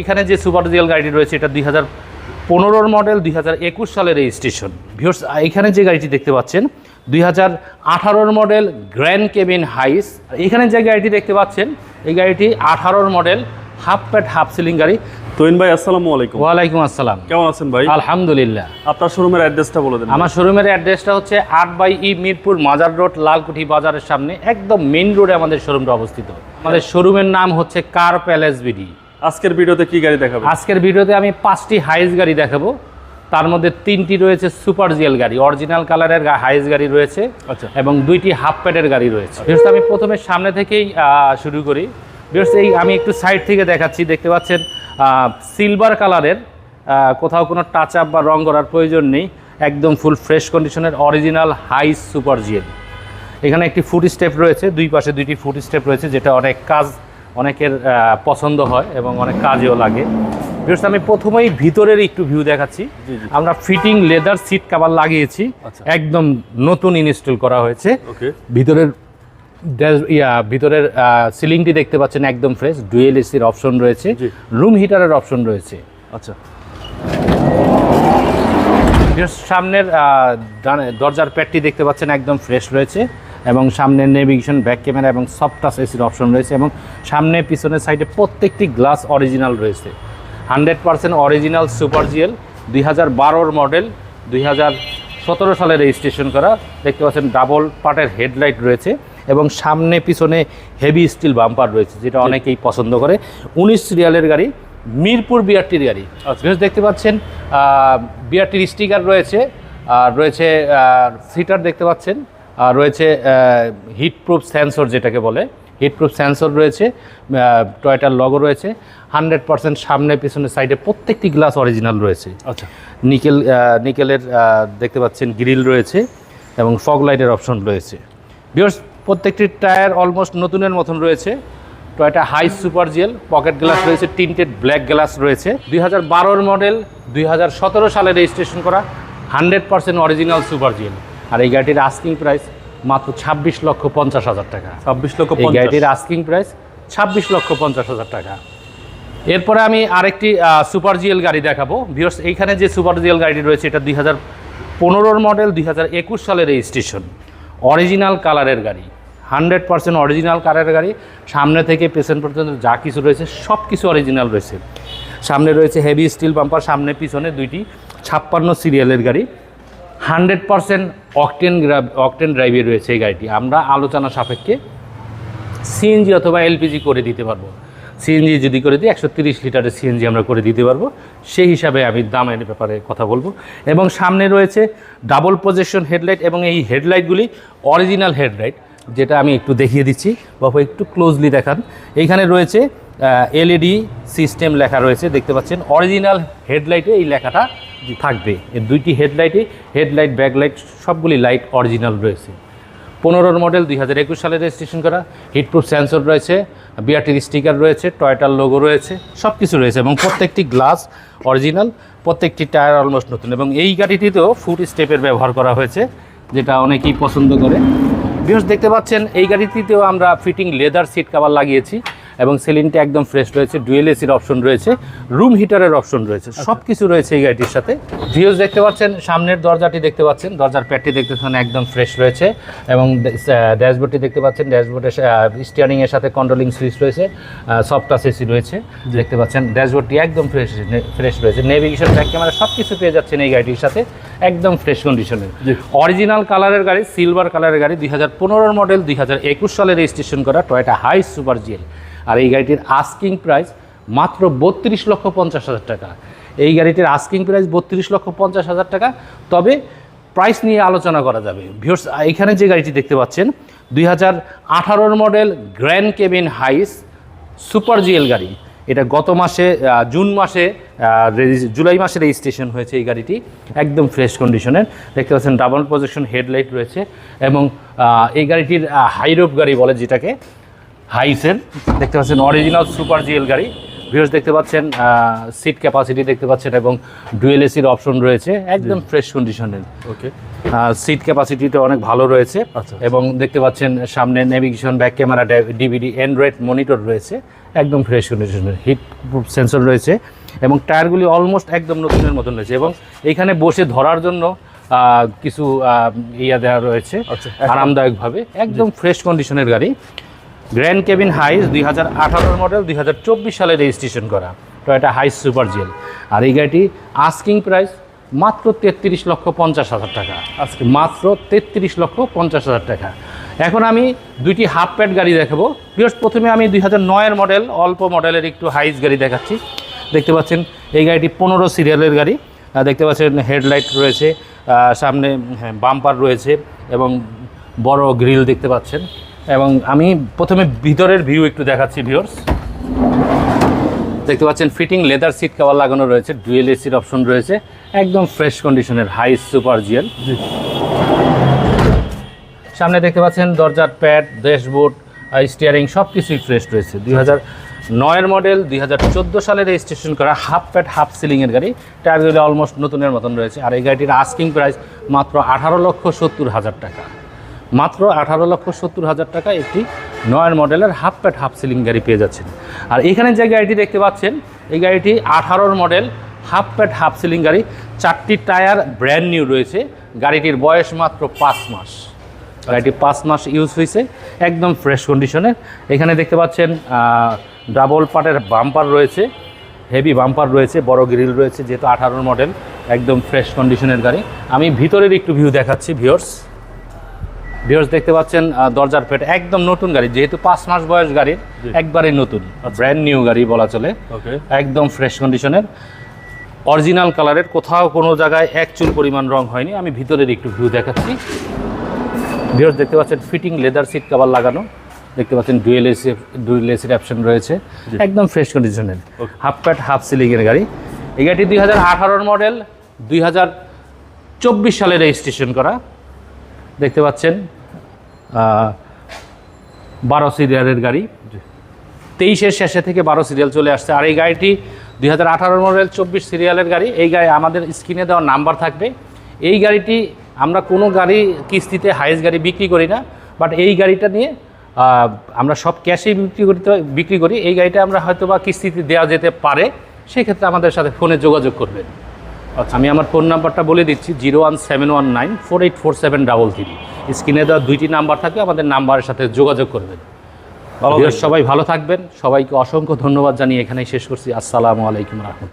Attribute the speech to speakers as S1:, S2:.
S1: এইখানে যে super diesel গাড়িটি রয়েছে এটা দুই হাজার পনেরোর মডেল দুই হাজার একুশ সালের রেজিস্ট্রেশন। ভিউর্স এখানে যে গাড়িটি দেখতে পাচ্ছেন দুই হাজার আঠারোর মডেল গ্র্যান্ড কেবিন হাইস। এখানে যে গাড়িটি দেখতে পাচ্ছেন এই গাড়িটি আঠারোর model half pad half ceiling গাড়ি।
S2: তোহিন ভাই আসসালামু আলাইকুম।
S1: ওয়ালাইকুম আসসালাম।
S2: কেমন আছেন ভাই?
S1: আলহামদুলিল্লাহ।
S2: আপনার শোরুমের অ্যাড্রেসটা বলে দেন
S1: আমার শোরুমের অ্যাড্রেসটা হচ্ছে আট বাই ই মিরপুর মাজার রোড লালকুঠি বাজারের সামনে একদম মেইন রোডে আমাদের শোরুমটা অবস্থিত। আমাদের শোরুমের নাম হচ্ছে কার প্যালেস বিডি।
S2: আজকের ভিডিওতে কি গাড়ি দেখাবেন?
S1: আজকের ভিডিওতে আমি পাঁচটি হাইস গাড়ি দেখাবো। তার মধ্যে তিনটি রয়েছে সুপার জিএল গাড়ি অরিজিনাল কালারের হাইস গাড়ি রয়েছে
S2: আচ্ছা।
S1: এবং দুইটি হাফ প্যাডের গাড়ি রয়েছে। বিশেষ আমি প্রথমে সামনে থেকেই শুরু করি। বিশেষ এই আমি একটু সাইড থেকে দেখাচ্ছি। দেখতে পাচ্ছেন সিলভার কালারের কোথাও কোনো টাচ আপ বা রং করার প্রয়োজন নেই। একদম ফুল ফ্রেশ কন্ডিশনের অরিজিনাল হাইস সুপার জিএল এখানে একটি ফুট স্টেপ রয়েছে দুই পাশে দুইটি ফুট স্টেপ রয়েছে যেটা অনেক কাজ অনেকের পছন্দ হয় এবং অনেক কাজেও লাগে। বিশেষ আমি প্রথমেই ভিতরের একটু ভিউ দেখাচ্ছি। আমরা ফিটিং লেদার সিট কাভার লাগিয়েছি।
S2: আচ্ছা।
S1: একদম নতুন ইনস্টল করা হয়েছে। ভিতরের ইয়া ভিতরের সিলিংটি দেখতে পাচ্ছেন একদম ফ্রেশ ডুয়েল এসির অপশন রয়েছে। রুম হিটারের অপশন রয়েছে।
S2: আচ্ছা।
S1: সামনের দরজার প্যাডটি দেখতে পাচ্ছেন একদম ফ্রেশ রয়েছে। এবং সামনের নেভিগেশন ব্যাক ক্যামেরা এবং সফট টাচ এসির অপশন রয়েছে এবং সামনে পিছনের সাইডে প্রত্যেকটি গ্লাস অরিজিনাল রয়েছে। Hundred percent original super GL দুই হাজার বারোর মডেল দুই হাজার সতেরো সালে রেজিস্ট্রেশন করা। দেখতে পাচ্ছেন ডাবল পার্টের হেডলাইট রয়েছে এবং সামনে পিছনে হেভি স্টিল বাম্পার রয়েছে যেটা অনেকেই পছন্দ করে। উনিশ সিরিয়ালের গাড়ি মিরপুর বিআরটির গাড়ি।
S2: আচ্ছা।
S1: দেখতে পাচ্ছেন বিআরটির স্টিকার রয়েছে আর রয়েছে সিটার দেখতে পাচ্ছেন। রয়েছে হিট প্রুফ সেন্সর যেটাকে বলে। হিট প্রুফ সেন্সর রয়েছে টয়টার লগো রয়েছে। হান্ড্রেড পার্সেন্ট সামনে পিছনে সাইডে প্রত্যেকটি গ্লাস অরিজিনাল রয়েছে।
S2: আচ্ছা।
S1: নিকেল নিকেলের দেখতে পাচ্ছেন গ্রিল রয়েছে এবং ফগ লাইটের অপশন রয়েছে। বিকজ প্রত্যেকটি টায়ার অলমোস্ট নতুনের মতন রয়েছে। Toyota Hiace super GL pocket glass রয়েছে টিন্টেড ব্ল্যাক গ্লাস রয়েছে। দুই হাজার বারোর মডেল দুই হাজার সতেরো সালে রেজিস্ট্রেশন করা hundred percent original super GL আর এই গাড়িটির আস্কিং প্রাইস মাত্র ছাব্বিশ লক্ষ পঞ্চাশ হাজার টাকা।
S2: ছাব্বিশ লক্ষ
S1: এই গাড়িটির আস্কিং প্রাইস ছাব্বিশ লক্ষ পঞ্চাশ হাজার টাকা। এরপরে আমি আরেকটি সুপার জিএল গাড়ি দেখাবো। ভিউয়ার্স এইখানে যে সুপার জিএল গাড়িটি রয়েছে এটা দুই হাজার পনেরোর মডেল দুই হাজার একুশ সালের রেজিস্ট্রেশন অরিজিনাল কালারের গাড়ি। হান্ড্রেড পার্সেন্ট অরিজিনাল কালারের গাড়ি। সামনে থেকে পেছন পর্যন্ত যা কিছু রয়েছে সব কিছু অরিজিনাল রয়েছে। সামনে রয়েছে হেভি স্টিল পাম্পার সামনে পিছনে দুইটি ছাপ্পান্ন সিরিয়ালের গাড়ি। হান্ড্রেড পার্সেন্ট অকটেন অকটেন ড্রাইভে রয়েছে এই গাড়িটি। আমরা আলোচনা সাপেক্ষে সিএনজি অথবা এলপিজি করে দিতে পারব। সিএনজি যদি করে দিই, একশো তিরিশ লিটারের সিএনজি আমরা করে দিতে পারব। সেই হিসাবে আমি দামের ব্যাপারে কথা বলব। এবং সামনে রয়েছে ডাবল প্রজেকশন হেডলাইট এবং এই হেডলাইটগুলি অরিজিনাল হেডলাইট যেটা আমি একটু দেখিয়ে দিচ্ছি। বাবু, একটু ক্লোজলি দেখান। এইখানে রয়েছে এলইডি সিস্টেম লেখা রয়েছে। দেখতে পাচ্ছেন অরিজিনাল হেডলাইটে এই লেখাটা থাকবে। এর দুইটি হেডলাইটে হেডলাইট, ব্যাকলাইট, সবগুলি লাইট অরিজিনাল রয়েছে। পনেরোর মডেল দুই হাজার একুশ সালে রেজিস্ট্রেশন করা, হিটপ্রুফ সেন্সর রয়েছে, বিআরটির স্টিকার রয়েছে, টয়টার লোগো রয়েছে সব কিছু রয়েছে এবং প্রত্যেকটি গ্লাস অরিজিনাল, প্রত্যেকটি টায়ার অলমোস্ট নতুন এবং এই গাড়িটিতেও ফুট স্টেপের ব্যবহার করা হয়েছে, যেটা অনেকেই পছন্দ করে। বিশেষ দেখতে পাচ্ছেন, এই গাড়িটিতেও আমরা ফিটিং লেদার সিট কাভার লাগিয়েছি। এবং সিলিংটা একদম ফ্রেশ রয়েছে ডুয়েল এসির অপশন রয়েছে রুম হিটারের অপশন রয়েছে সব কিছু রয়েছে এই গাড়িটির সাথে। ভিউজ দেখতে পাচ্ছেন সামনের দরজাটি দেখতে পাচ্ছেন দরজার প্যাটটি দেখতে পাচ্ছেন একদম ফ্রেশ রয়েছে এবং ড্যাশবোর্ডটি দেখতে পাচ্ছেন ড্যাশবোর্ডের স্টিয়ারিংয়ের সাথে কন্ট্রোলিং সুইচ রয়েছে সফট টাচ এসি রয়েছে দেখতে পাচ্ছেন ড্যাশবোর্ডটি একদম ফ্রেশ ফ্রেশ রয়েছে নেভিগেশন ব্যাক ক্যামেরা সব কিছু পেয়ে যাচ্ছেন এই গাড়িটির সাথে একদম ফ্রেশ কন্ডিশনের। অরিজিনাল কালারের গাড়ি সিলভার কালারের গাড়ি দুই হাজার মডেল দুই হাজার একুশ সালে রেজিস্ট্রেশন করা টয়টা হাই সুপার জিএল আর এই গাড়িটির আস্কিং প্রাইস মাত্র বত্রিশ লক্ষ পঞ্চাশ হাজার টাকা। এই গাড়িটির আস্কিং প্রাইস বত্রিশ লক্ষ পঞ্চাশ হাজার টাকা। তবে প্রাইস নিয়ে আলোচনা করা যাবে। ভিউর্স এখানে যে গাড়িটি দেখতে পাচ্ছেন, দুই হাজার আঠারোর model grand cabin Hiace super GL গাড়ি। এটা গত মাসে জুন মাসে জুলাই মাসে রেজিস্ট্রেশন হয়েছে এই গাড়িটি। একদম ফ্রেশ কন্ডিশনের দেখতে পাচ্ছেন ডাবল পজিশন হেডলাইট রয়েছে এবং এই গাড়িটির হাইরোপ গাড়ি বলে যেটাকে। হাইসের দেখতে পাচ্ছেন অরিজিনাল সুপার জিএল গাড়ি। ভিউস দেখতে পাচ্ছেন সিট ক্যাপাসিটি দেখতে পাচ্ছেন এবং ডুয়েল এসির অপশন রয়েছে একদম ফ্রেশ কন্ডিশনের
S2: ওকে
S1: সিট ক্যাপাসিটিটা অনেক ভালো রয়েছে
S2: আচ্ছা।
S1: এবং দেখতে পাচ্ছেন সামনে navigation back camera DVD Android monitor রয়েছে একদম ফ্রেশ কন্ডিশনের হিট প্রুফ সেন্সর রয়েছে এবং টায়ারগুলি অলমোস্ট একদম নতুনের মতন রয়েছে এবং এখানে বসে ধরার জন্য কিছু ইয়া দেওয়া রয়েছে
S2: আচ্ছা,
S1: আরামদায়কভাবে একদম ফ্রেশ কন্ডিশনের গাড়ি। গ্র্যান্ড কেবিন হাইস দুই হাজার আঠারোর মডেল দুই হাজার চব্বিশ সালে রেজিস্ট্রেশন করা। Toyota Hiace super GL. আর এই গাড়িটি আস্কিং প্রাইস মাত্র তেত্রিশ লক্ষ পঞ্চাশ হাজার টাকা। আজকে মাত্র তেত্রিশ লক্ষ পঞ্চাশ হাজার টাকা। এখন আমি দুইটি হাফ প্যাড গাড়ি দেখাবো। বিকজ প্রথমে আমি দুই হাজার নয়ের মডেল অল্প মডেলের একটু হাইস গাড়ি দেখাচ্ছি। দেখতে পাচ্ছেন এই গাড়িটি পনেরো সিরিয়ালের গাড়ি। দেখতে পাচ্ছেন হেডলাইট রয়েছে সামনে হ্যাঁ বাম্পার রয়েছে এবং বড় গ্রিল দেখতে পাচ্ছেন। এবং আমি প্রথমে ভিতরের ভিউ একটু দেখাচ্ছি ভিউর্স দেখতে পাচ্ছেন ফিটিং লেদার সিট কভার লাগানো রয়েছে ডুয়েল এসির অপশন রয়েছে একদম ফ্রেশ কন্ডিশনের হাই সুপার জিএল সামনে দেখতে পাচ্ছেন দরজার প্যাড ড্যাশবোর্ড স্টিয়ারিং সব কিছুই ফ্রেশ রয়েছে। দুই হাজার নয়ের মডেল দুই হাজার চোদ্দ সালে রেজিস্ট্রেশন করা হাফ প্যাড হাফ সিলিংয়ের গাড়ি। টায়ারগুলি অলমোস্ট নতুনের মতন রয়েছে। আর এই গাড়িটির আস্কিং প্রাইস মাত্র আঠারো লক্ষ সত্তর হাজার টাকা। মাত্র আঠারো লক্ষ সত্তর হাজার টাকা একটি নয়ের মডেলের হাফ প্যাড হাফ সিলিং গাড়ি পেয়ে যাচ্ছেন। আর এখানে যে গাড়িটি দেখতে পাচ্ছেন, এই গাড়িটি আঠারোর model, half pad half ceiling গাড়ি, চারটি টায়ার ব্র্যান্ড নিউ রয়েছে। গাড়িটির বয়স মাত্র পাঁচ মাস। গাড়িটি পাঁচ মাস ইউজ হয়েছে, একদম ফ্রেশ কন্ডিশনের এখানে দেখতে পাচ্ছেন ডাবল পার্টের বাম্পার রয়েছে, হেভি বাম্পার রয়েছে, বড় গ্রিল রয়েছে, যেহেতু আঠারোর মডেল, একদম ফ্রেশ কন্ডিশনের গাড়ি। আমি ভিতরের একটু ভিউ দেখাচ্ছি ভিওর্স ভিউর্স দেখতে পাচ্ছেন দরজার পেট একদম নতুন গাড়ি যেহেতু পাঁচ মাস বয়স গাড়ির একবারে নতুন ব্র্যান্ড নিউ গাড়ি বলা চলে। একদম ফ্রেশ কন্ডিশনের অরিজিনাল কালারের কোথাও কোনো জায়গায় এক চুল পরিমাণ রং হয়নি। আমি ভিতরের একটু ভিউ দেখাচ্ছি। ভিউর্স দেখতে পাচ্ছেন ফিটিং লেদার সিট কভার লাগানো। দেখতে পাচ্ছেন ডুয়েল এসি ডুয়েল এসির অপশন রয়েছে। একদম ফ্রেশ কন্ডিশনের হাফ প্যাট হাফ সিলিংয়ের গাড়ি। এই গাড়িটি দুই মডেল দুই হাজার চব্বিশ সালে রেজিস্ট্রেশন করা। দেখতে পাচ্ছেন বারো সিরিয়ালের গাড়ি। তেইশের শেষে থেকে বারো সিরিয়াল চলে আসছে। আর এই গাড়িটি দুই হাজার আঠারো মডেল চব্বিশ সিরিয়ালের গাড়ি। এই গাড়ি আমাদের স্ক্রিনে দেওয়া নাম্বার থাকবে। এই গাড়িটি আমরা কোনো গাড়ি কিস্তিতে হাইস গাড়ি বিক্রি করি না বাট এই গাড়িটা নিয়ে আমরা সব ক্যাশেই বিক্রি করতে বিক্রি করি। এই গাড়িটা আমরা হয়তো বা কিস্তিতে দেওয়া যেতে পারে। সেক্ষেত্রে আমাদের সাথে ফোনে যোগাযোগ করবেন। আমি আমার ফোন নাম্বারটা বলে দিচ্ছি zero one seven one nine four eight four seven double three. স্ক্রিনে দেওয়া দুইটি নাম্বার থাকে আমাদের নাম্বারের সাথে যোগাযোগ করবেন। সবাই ভালো থাকবেন। সবাইকে অসংখ্য ধন্যবাদ জানিয়ে এখানেই শেষ করছি। আসসালামু আলাইকুম রহমতুল্লাহ।